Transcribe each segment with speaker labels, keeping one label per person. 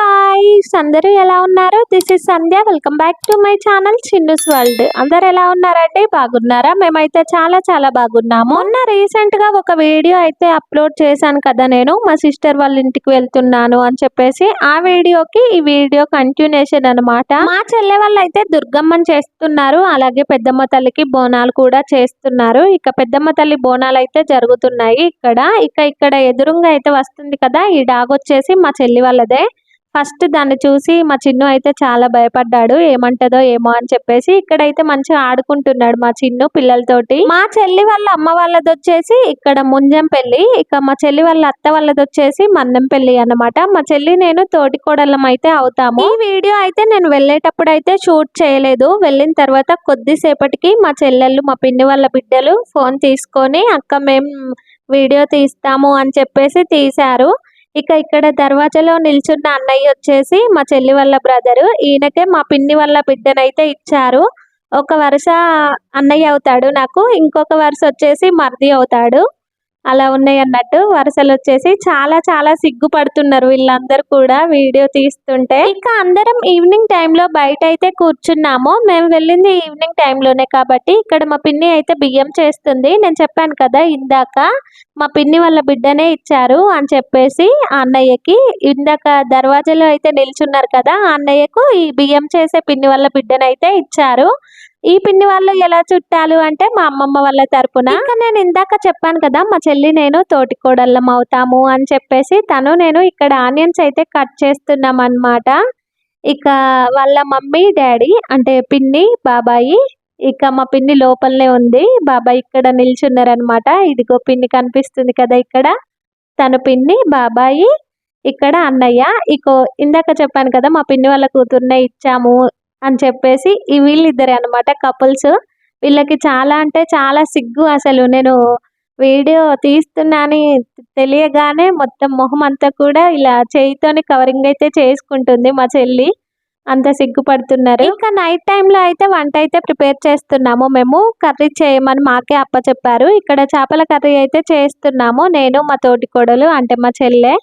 Speaker 1: Guys అందరూ ఎలా ఉన్నారు? This is Sandhya welcome back to my channel Chinnus world అందరు ఎలా ఉన్నారండి? బాగున్నారా? మేమైతే చాలా చాలా బాగున్నాము. మొన్న రీసెంట్గా ఒక వీడియో అయితే అప్లోడ్ చేశాను కదా నేను. మా సిస్టర్ వాళ్ళ ఇంటికి వెళ్తున్నాను అని చెప్పేసి ఆ వీడియోకి ఈ వీడియో కంటిన్యూషన్ అన్నమాట. మా చెల్లె వాళ్ళు అయితే దుర్గమ్మని చేస్తున్నారు. అలాగే పెద్దమ్మ తల్లికి బోనాలు కూడా చేస్తున్నారు. ఇక పెద్దమ్మ తల్లి బోనాలు అయితే జరుగుతున్నాయి ఇక్కడ. ఇక ఇక్కడ ఎదురుగా అయితే వస్తుంది కదా. ఈ డాగ్ వచ్చేసి మా చెల్లి వాళ్ళదే. ఫస్ట్ దాన్ని చూసి మా చిన్ను అయితే చాలా భయపడ్డాడు. ఏమంటదో ఏమో అని చెప్పేసి ఇక్కడైతే మంచిగా ఆడుకుంటున్నాడు మా చిన్ను పిల్లలతోటి. మా చెల్లి వాళ్ళ అమ్మ వాళ్ళది వచ్చేసి ఇక్కడ ముంజం పెళ్ళి ఇక మా చెల్లి వాళ్ళ అత్త వాళ్ళది వచ్చేసి మందం పెళ్ళి అనమాట మా చెల్లి నేను తోటి కోడళ్ళం అయితే అవుతాము. ఈ వీడియో అయితే నేను వెళ్ళేటప్పుడు అయితే షూట్ చేయలేదు. వెళ్ళిన తర్వాత కొద్దిసేపటికి మా చెల్లెళ్ళు మా పిన్ని వాళ్ళ బిడ్డలు ఫోన్ తీసుకొని అక్క మేము వీడియో తీస్తాము అని చెప్పేసి తీశారు. ఇక ఇక్కడ దర్వాజలో నిల్చున్న అన్నయ్య వచ్చేసి మా చెల్లి వాళ్ళ బ్రదరు. ఈయనకే మా పిన్ని వాళ్ళ బిడ్డనైతే ఇచ్చారు. ఒక వరుస అన్నయ్య అవుతాడు నాకు. ఇంకొక వరుస వచ్చేసి మర్ది అవుతాడు. అలా ఉన్నాయి అన్నట్టు వరుసలు వచ్చేసి చాలా చాలా సిగ్గుపడుతున్నారు వీళ్ళందరూ కూడా వీడియో తీస్తుంటే. ఇంకా అందరం ఈవినింగ్ టైంలో బయట అయితే కూర్చున్నాము. మేము వెళ్ళింది ఈవినింగ్ టైంలోనే కాబట్టి ఇక్కడ మా పిన్ని అయితే బియ్యం చేస్తుంది. నేను చెప్పాను కదా ఇందాక మా పిన్ని వాళ్ళ బిడ్డనే ఇచ్చారు అని చెప్పేసి ఆ అన్నయ్యకి. ఇందాక దర్వాజలో అయితే నిల్చున్నారు కదా అన్నయ్యకు ఈ బియ్యం చేసే పిన్ని వాళ్ళ బిడ్డనైతే ఇచ్చారు. ఈ పిన్ని వాళ్ళు ఎలా చుట్టాలు అంటే మా అమ్మమ్మ వాళ్ళ తరపున. ఇంకా నేను ఇందాక చెప్పాను కదా మా చెల్లి నేను తోటి కోడళ్ళం అవుతాము అని చెప్పేసి తను నేను ఇక్కడ ఆనియన్స్ అయితే కట్ చేస్తున్నాం అన్నమాట ఇక వాళ్ళ మమ్మీ డాడీ అంటే పిన్ని బాబాయి ఇక మా పిన్ని లోపలనే ఉంది. బాబాయ్ ఇక్కడ నిల్చున్నారనమాట ఇదిగో పిన్ని కనిపిస్తుంది కదా ఇక్కడ. తను పిన్ని బాబాయి ఇక్కడ అన్నయ్య. ఇకో ఇందాక చెప్పాను కదా మా పిన్ని వాళ్ళ కూతుర్నే ఇచ్చాము. అని చెప్పేసి ఈ వీళ్ళిద్దరే అనమాట కపుల్స్ వీళ్ళకి చాలా అంటే చాలా సిగ్గు అసలు. నేను వీడియో తీస్తున్నాని తెలియగానే మొత్తం మొహం అంతా కూడా ఇలా చేయితోని కవరింగ్ అయితే చేసుకుంటుంది మా చెల్లి. అంత సిగ్గుపడుతున్నారు. ఇంకా నైట్ టైంలో అయితే వంట అయితే ప్రిపేర్ చేస్తున్నాము మేము. కర్రీ చేయమని మాకే అప్ప చెప్పారు ఇక్కడ చేపల కర్రీ అయితే చేస్తున్నాము. నేను మా తోటి కోడలు అంటే మా చెల్లె.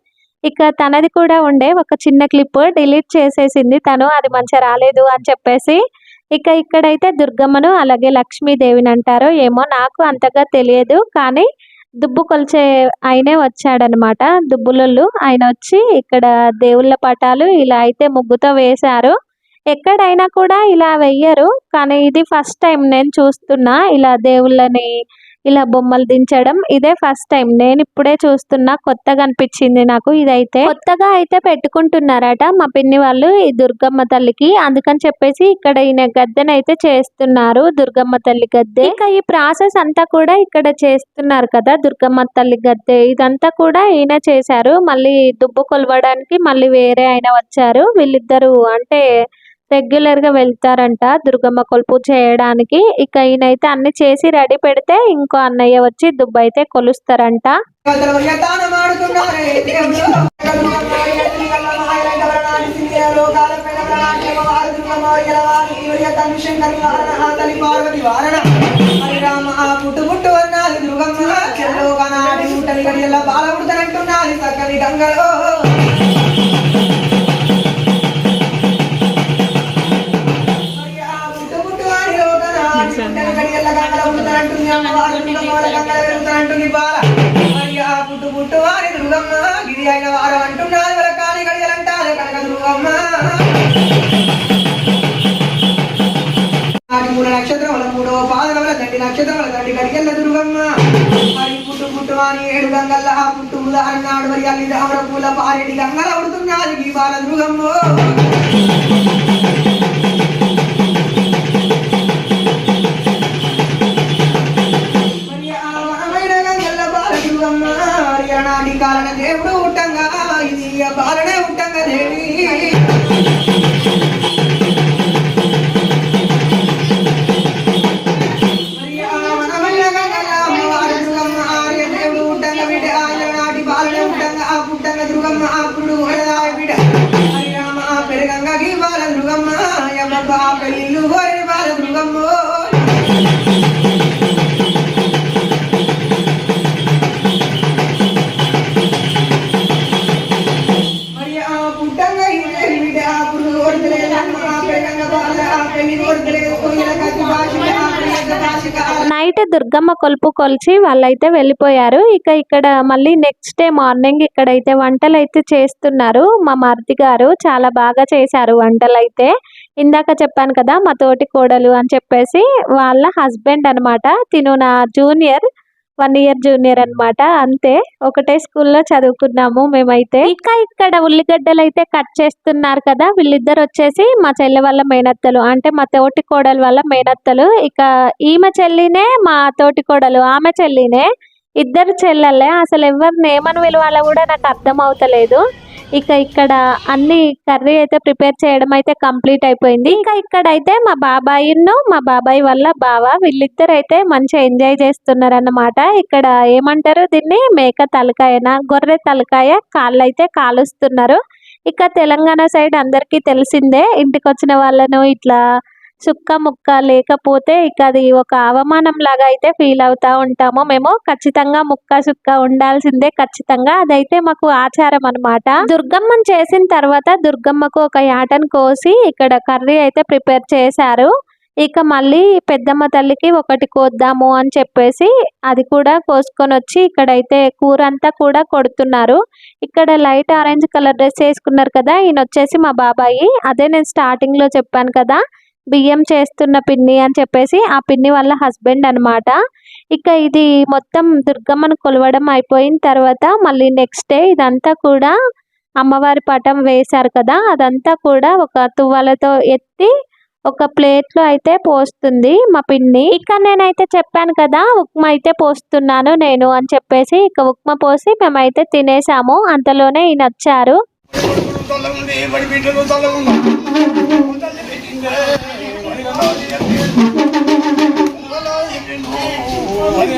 Speaker 1: ఇక తనది కూడా ఉండే. ఒక చిన్న క్లిప్ డిలీట్ చేసేసింది తను. అది మంచిగా రాలేదు అని చెప్పేసి ఇక ఇక్కడైతే దుర్గమ్మను అలాగే లక్ష్మీదేవిని అంటారో ఏమో. నాకు అంతగా తెలియదు కానీ దుబ్బు కొలిచే ఆయనే వచ్చాడనమాట. దుబ్బులొల్లు. ఆయన వచ్చి ఇక్కడ దేవుళ్ళ పటాలు ఇలా అయితే ముగ్గుతో వేశారు. ఎక్కడైనా కూడా ఇలా వెయ్యరు. కానీ ఇది ఫస్ట్ టైం నేను చూస్తున్నా. ఇలా దేవుళ్ళని ఇలా బొమ్మలు దించడం ఇదే ఫస్ట్ టైం నేను ఇప్పుడే చూస్తున్నా కొత్తగా అనిపించింది నాకు ఇదైతే. కొత్తగా అయితే పెట్టుకుంటున్నారట మా పిన్ని వాళ్ళు ఈ దుర్గమ్మ తల్లికి. అందుకని చెప్పేసి ఇక్కడ ఈయన గద్దెనైతే అయితే చేస్తున్నారు దుర్గమ్మ తల్లి గద్దె. ఇంకా ఈ ప్రాసెస్ అంతా కూడా ఇక్కడ చేస్తున్నారు కదా దుర్గమ్మ తల్లి గద్దె. ఇదంతా కూడా ఈయన చేశారు. మళ్ళీ దుబ్బు కొలవడానికి మళ్ళీ వేరే ఆయన వచ్చారు. వీళ్ళిద్దరు అంటే రెగ్యులర్గా వెళ్తారంట దుర్గమ్మ కొలుపు చేయడానికి. ఇక ఈయనైతే అన్ని చేసి రెడీ పెడితే ఇంకో అన్నయ్య వచ్చి దుబ్బు అయితే కొలుస్తారంట.
Speaker 2: పుట్టు పుట్టు గంగలో పుడతానంటుంది అమ్మవారు బాల మరియా పుట్టు పుట్టు అని దుర్గమ్మ గిరి అయిన వారం అంటున్నది వాళ్ళ కాని గడియలంటాది కనక దుర్గమ్మ నాటి మూడు నక్షత్రముల మూడో పాదముల దండి నక్షత్రముల దండి గడిగల్ల దుర్గమ్మ మరి పుట్టు పుట్టు ఏడు గంగల్ల ఆ పుట్టు ఉదాహరణాడు మరి అల్లి దావర పూల పారెడి గంగల ఉడుతున్నది ఈ బాల దుర్గమ్మ. నైట్ దుర్గమ్మ
Speaker 1: కొలుపు కొలిచి వాళ్ళైతే వెళ్ళిపోయారు. ఇక ఇక్కడ మళ్ళీ నెక్స్ట్ డే మార్నింగ్ ఇక్కడైతే వంటలు అయితే చేస్తున్నారు మా మరిది గారు. చాలా బాగా చేశారు వంటలైతే. ఇందాక చెప్పాను కదా మా తోటి కోడలు అని చెప్పేసి వాళ్ళ హస్బెండ్ అనమాట తిను నా జూనియర్ వన్ ఇయర్ జూనియర్ అనమాట అంతే ఒకటే స్కూల్లో చదువుకున్నాము మేమైతే. ఇంకా ఇక్కడ ఉల్లిగడ్డలు అయితే కట్ చేస్తున్నారు కదా వీళ్ళిద్దరు వచ్చేసి మా చెల్లె వాళ్ళ మేనత్తలు. అంటే మా తోటి కోడలు వాళ్ళ మేనత్తలు. ఇక ఈమె చెల్లినే మా తోటి కోడలు ఆమె చెల్లినే. ఇద్దరు చెల్లెలే అసలు ఎవరిని ఏమని పిలవాలో కూడా నాకు అర్థం అవుతలేదు. ఇక ఇక్కడ అన్ని కర్రీ అయితే ప్రిపేర్ చేయడం అయితే కంప్లీట్ అయిపోయింది. ఇంకా ఇక్కడైతే మా బాబాయిను మా బాబాయ్ వల్ల బావ వీళ్ళిద్దరు అయితే మంచిగా ఎంజాయ్ చేస్తున్నారన్నమాట. ఇక్కడ ఏమంటారు దీన్ని? మేక తలకాయన? గొర్రె తలకాయ కాళ్ళు అయితే కాలుస్తున్నారు. ఇక తెలంగాణ సైడ్ అందరికీ తెలిసిందే ఇంటికి వచ్చిన వాళ్ళను ఇట్లా సుక్క ముక్క లేకపోతే ఇక అది ఒక అవమానం లాగా అయితే ఫీల్ అవుతా ఉంటాము. మేము ఖచ్చితంగా ముక్క సుక్క ఉండాల్సిందే ఖచ్చితంగా. అదైతే మాకు ఆచారం అన్నమాట. దుర్గమ్మను చేసిన తర్వాత దుర్గమ్మకు ఒక యాటను కోసి ఇక్కడ కర్రీ అయితే ప్రిపేర్ చేశారు. ఇక మళ్ళీ పెద్దమ్మ తల్లికి ఒకటి కోద్దాము అని చెప్పేసి అది కూడా కోసుకొని వచ్చి ఇక్కడైతే కూర అంతా కూడా కొడుతున్నారు. ఇక్కడ లైట్ ఆరెంజ్ కలర్ డ్రెస్ వేసుకున్నారు కదా ఈయన వచ్చేసి మా బాబాయి. అదే నేను స్టార్టింగ్లో చెప్పాను కదా బియ్యం చేస్తున్న పిన్ని అని చెప్పేసి ఆ పిన్ని వాళ్ళ హస్బెండ్ అన్నమాట. ఇక ఇది మొత్తం దుర్గమ్మను కొలవడం అయిపోయిన తర్వాత మళ్ళీ నెక్స్ట్ డే ఇదంతా కూడా అమ్మవారి పటం వేశారు కదా అదంతా కూడా ఒక తువ్వలతో ఎత్తి ఒక ప్లేట్లో అయితే పోస్తుంది మా పిన్ని. ఇక నేనైతే చెప్పాను కదా ఉప్మా అయితే పోస్తున్నాను నేను అని చెప్పేసి ఇక ఉప్మా పోసి మేమైతే తినేసాము. అంతలోనే ఈయన వచ్చారు.
Speaker 3: తొలగుంది బడి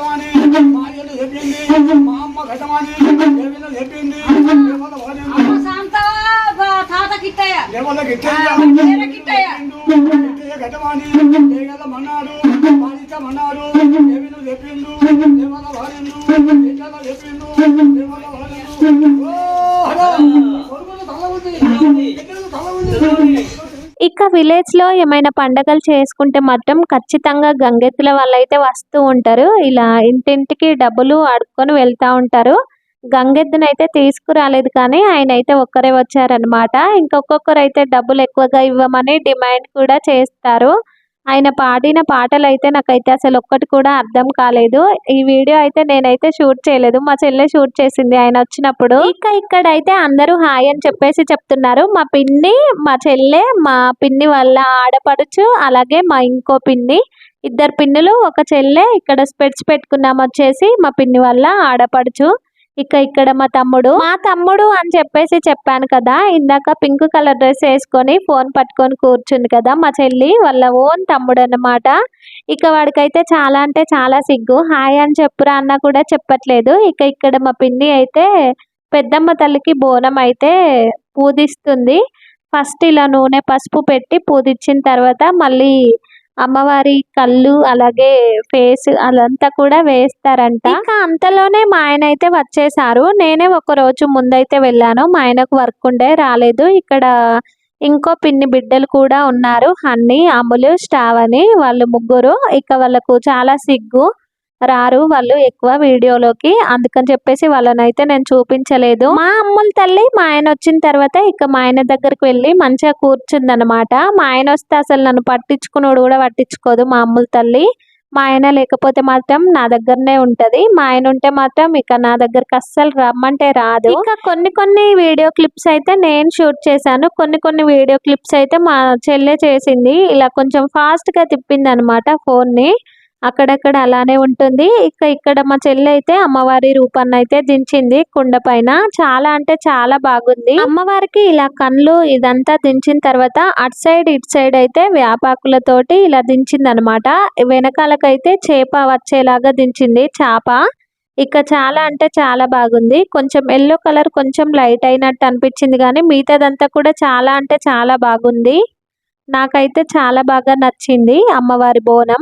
Speaker 1: ఇక విలేజ్లో ఏమైనా పండగలు చేసుకుంటే మాత్రం ఖచ్చితంగా గంగెత్తుల వాళ్ళు అయితే వస్తూ ఉంటారు. ఇలా ఇంటింటికి డబ్బులు అడుక్కొని వెళ్తా ఉంటారు. గంగెద్దును అయితే తీసుకురాలేదు కానీ ఆయన అయితే ఒక్కరే వచ్చారనమాట ఇంకొక్కొక్కరు అయితే డబ్బులు ఎక్కువగా ఇవ్వమని డిమాండ్ కూడా చేస్తారు. ఆయన పాడిన పాటలు అయితే నాకైతే అసలు ఒక్కటి కూడా అర్థం కాలేదు. ఈ వీడియో అయితే నేనైతే షూట్ చేయలేదు. మా చెల్లె షూట్ చేసింది ఆయన వచ్చినప్పుడు. ఇంకా ఇక్కడైతే అందరూ హాయ్ అని చెప్పేసి చెప్తున్నారు. మా పిన్ని మా చెల్లె మా పిన్ని వాళ్ళ ఆడపడుచు అలాగే మా ఇంకో పిన్ని. ఇద్దరు పిన్నులు ఒక చెల్లె ఇక్కడ స్పెట్స్ పెట్టుకున్నాం వచ్చేసి మా పిన్ని వాళ్ళ ఆడపడుచు. ఇక ఇక్కడ మా తమ్ముడు మా తమ్ముడు అని చెప్పేసి చెప్పాను కదా ఇందాక పింక్ కలర్ డ్రెస్ వేసుకొని ఫోన్ పట్టుకొని కూర్చుంది కదా మా చెల్లి వాళ్ళ ఓన్ తమ్ముడు అనమాట ఇక వాడికైతే చాలా అంటే చాలా సిగ్గు. హాయ్ అని చెప్పురా అన్న కూడా చెప్పట్లేదు. ఇక ఇక్కడ మా పిన్ని అయితే పెద్దమ్మ తల్లికి బోనం అయితే పూజిస్తుంది ఫస్ట్ ఇలా నూనె పసుపు పెట్టి పూజించిన తర్వాత మళ్ళీ అమ్మవారి కళ్ళు అలాగే ఫేస్ అదంతా కూడా వేస్తారంట. ఇంకా అంతలోనే మా ఆయన అయితే వచ్చేసారు. నేనే ఒక రోజు ముందైతే వెళ్ళాను. మా ఆయనకు వర్క్ ఉండే రాలేదు. ఇక్కడ ఇంకో పిన్ని బిడ్డలు కూడా ఉన్నారు. హన్ని అమ్ములు అని వాళ్ళు ముగ్గురు. ఇక వాళ్ళకు చాలా సిగ్గు. రారు వాళ్ళు ఎక్కువ వీడియోలోకి. అందుకని చెప్పేసి వాళ్ళనైతే నేను చూపించలేదు. మా అమ్ముల తల్లి మా ఆయన వచ్చిన తర్వాత ఇక మా ఆయన దగ్గరికి వెళ్ళి మంచిగా కూర్చుందనమాట మా ఆయన వస్తే అసలు నన్ను పట్టించుకున్నాడు కూడా పట్టించుకోదు మా అమ్ముల తల్లి. మా ఆయన లేకపోతే మాత్రం నా దగ్గరనే ఉంటది. మా ఆయన ఉంటే మాత్రం ఇక నా దగ్గరకు అస్సలు రమ్మంటే రాదు. ఇంకా కొన్ని కొన్ని వీడియో క్లిప్స్ అయితే నేను షూట్ చేశాను. కొన్ని కొన్ని వీడియో క్లిప్స్ అయితే మా చెల్లె చేసింది. ఇలా కొంచెం ఫాస్ట్గా తిప్పింది అనమాట ఫోన్ని. అక్కడక్కడ అలానే ఉంటుంది. ఇక ఇక్కడ మా చెల్లి అయితే అమ్మవారి రూపాన్ని అయితే దించింది కుండ పైన. చాలా అంటే చాలా బాగుంది. అమ్మవారికి ఇలా కళ్ళు ఇదంతా దించిన తర్వాత అటు సైడ్ ఇటు సైడ్ అయితే వ్యాపాకులతోటి ఇలా దించింది అనమాట వెనకాలకైతే చేప వచ్చేలాగా దించింది చేప. ఇక చాలా అంటే చాలా బాగుంది. కొంచెం ఎల్లో కలర్ కొంచెం లైట్ అయినట్టు అనిపించింది కానీ మిగతాదంతా కూడా చాలా అంటే చాలా బాగుంది. నాకైతే చాలా బాగా నచ్చింది అమ్మవారి బోనం.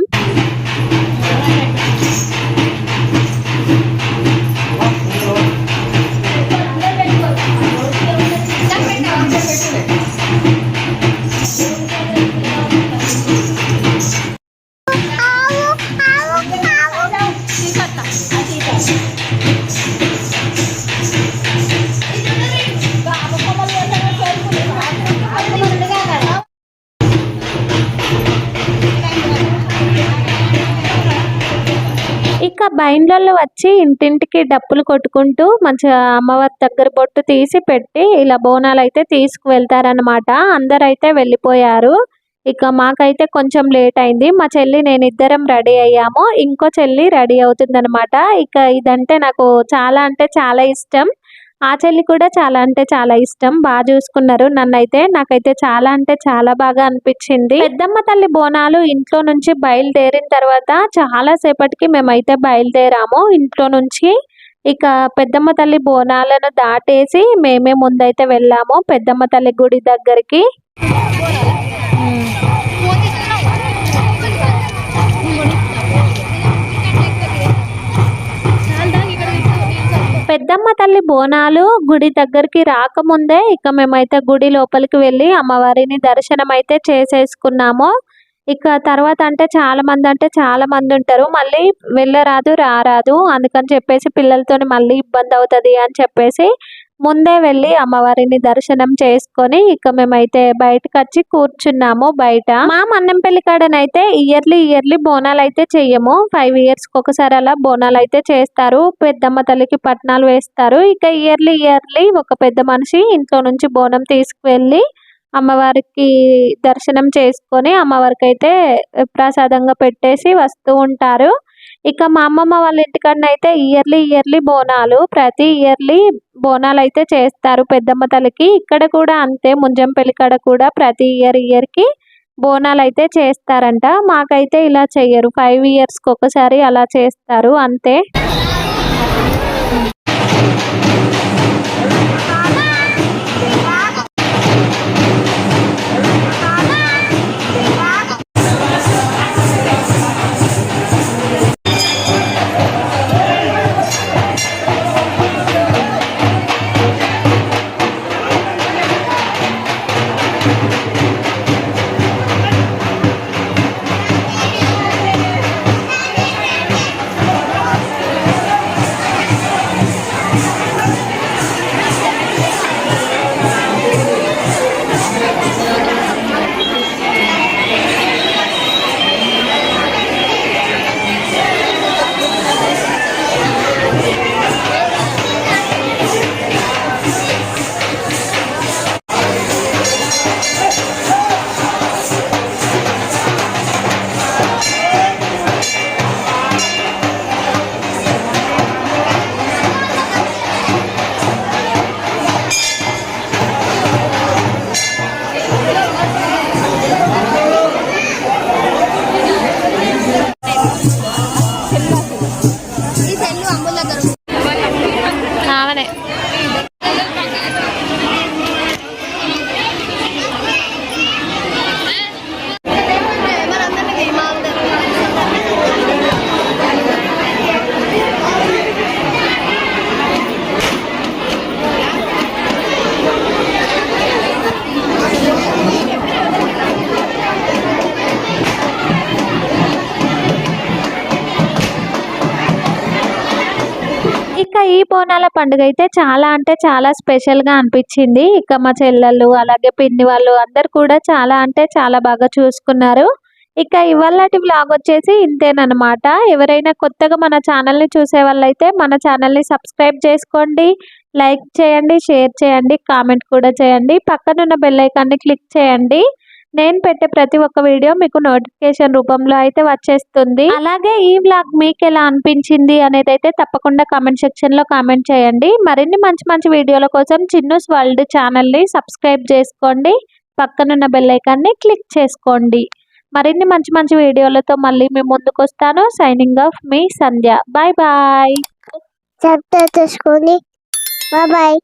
Speaker 1: ఇక బైండ్లలో వచ్చి ఇంటింటికి డప్పులు కొట్టుకుంటూ మంచిగా అమ్మవారి దగ్గర బొట్టు తీసి పెట్టి ఇలా బోనాలు అయితే తీసుకువెళ్తారనమాట అందరైతే వెళ్ళిపోయారు. ఇక మాకైతే కొంచెం లేట్ అయింది. మా చెల్లి నేను ఇద్దరం రెడీ అయ్యాము. ఇంకో చెల్లి రెడీ అవుతుందనమాట ఇక ఇదంటే నాకు చాలా అంటే చాలా ఇష్టం. ఆ చెల్లి కూడా చాలా అంటే చాలా ఇష్టం. బాగా చూసుకున్నారు. నన్నైతే నాకైతే చాలా అంటే చాలా బాగా అనిపించింది. పెద్దమ్మ తల్లి బోనాలు ఇంట్లో నుంచి బయలుదేరిన తర్వాత చాలా సేపటికి మేమైతే బయలుదేరాము. ఇంట్లో నుంచి ఇక పెద్దమ్మ తల్లి బోనాలను దాటేసి మేమే ముందైతే వెళ్ళాము. పెద్దమ్మ తల్లి గుడి దగ్గరికి. పెద్దమ్మ తల్లి బోనాలు గుడి దగ్గరికి రాకముందే ఇక మేమైతే గుడి లోపలికి వెళ్ళి అమ్మవారిని దర్శనం అయితే చేసేసుకున్నాము. ఇక తర్వాత అంటే చాలా మంది అంటే చాలా మంది ఉంటారు. మళ్ళీ వెళ్ళరాదు రారాదు. అందుకని చెప్పేసి పిల్లలతోని మళ్ళీ ఇబ్బంది అవుతుంది అని చెప్పేసి ముందే వెళ్ళి అమ్మవారిని దర్శనం చేసుకొని ఇక మేమైతే బయటకు వచ్చి కూర్చున్నాము బయట. మా మన్నంపల్లి కాడనైతే ఇయర్లీ ఇయర్లీ బోనాలు అయితే చెయ్యము ఫైవ్ ఇయర్స్ ఒకసారి అలా బోనాలు అయితే చేస్తారు. పెద్దమ్మ తల్లికి పట్నాలు వేస్తారు. ఇక ఇయర్లీ ఇయర్లీ ఒక పెద్ద మనిషి ఇంట్లో నుంచి బోనం తీసుకువెళ్ళి అమ్మవారికి దర్శనం చేసుకొని అమ్మవారికి అయితే ప్రసాదంగా పెట్టేసి వస్తూ ఉంటారు. ఇక మా అమ్మమ్మ వాళ్ళ ఇంటికన్నా అయితే ఇయర్లీ ఇయర్లీ బోనాలు. ప్రతి ఇయర్లీ బోనాలు అయితే చేస్తారు పెద్దమ్మ తల్లికి. ఇక్కడ కూడా అంతే ముంజంపల్లి కాడ కూడా ప్రతి ఇయర్ ఇయర్కి బోనాలు అయితే చేస్తారంట. మాకైతే ఇలా చెయ్యరు. ఫైవ్ ఇయర్స్కి ఒకసారి అలా చేస్తారు అంతే. బోనాల పండుగ అయితే చాలా అంటే చాలా స్పెషల్గా అనిపించింది. ఇక మా చెల్లెళ్ళు అలాగే పిన్ని వాళ్ళు అందరు కూడా చాలా అంటే చాలా బాగా చూసుకున్నారు. ఇక ఇవాళటి వ్లాగ్ వచ్చేసి ఇంతేనమాట ఎవరైనా కొత్తగా మన ఛానల్ని చూసే వాళ్ళైతే మన ఛానల్ని సబ్స్క్రైబ్ చేసుకోండి. లైక్ చేయండి షేర్ చేయండి కామెంట్ కూడా చేయండి. పక్కనున్న బెల్ ఐకాన్ని క్లిక్ చేయండి. నేను పెట్టే ప్రతి ఒక్క వీడియో మీకు నోటిఫికేషన్ రూపంలో అయితే వచ్చేస్తుంది. అలాగే ఈ వ్లాగ్ మీకు ఎలా అనిపించింది అనేది అయితే తప్పకుండా కామెంట్ సెక్షన్లో కామెంట్ చేయండి. మరిన్ని మంచి మంచి వీడియోల కోసం చిన్నూస్ వరల్డ్ ఛానల్ని సబ్స్క్రైబ్ చేసుకోండి. పక్కనున్న బెల్లైకాన్ని క్లిక్ చేసుకోండి. మరిన్ని మంచి మంచి వీడియోలతో మళ్ళీ మేము ముందుకు వస్తాను. సైనింగ్ ఆఫ్ మీ సంధ్య. బాయ్ బాయ్
Speaker 4: సబ్స్క్రైబ్ చేసుకోండి బాయ్ బాయ్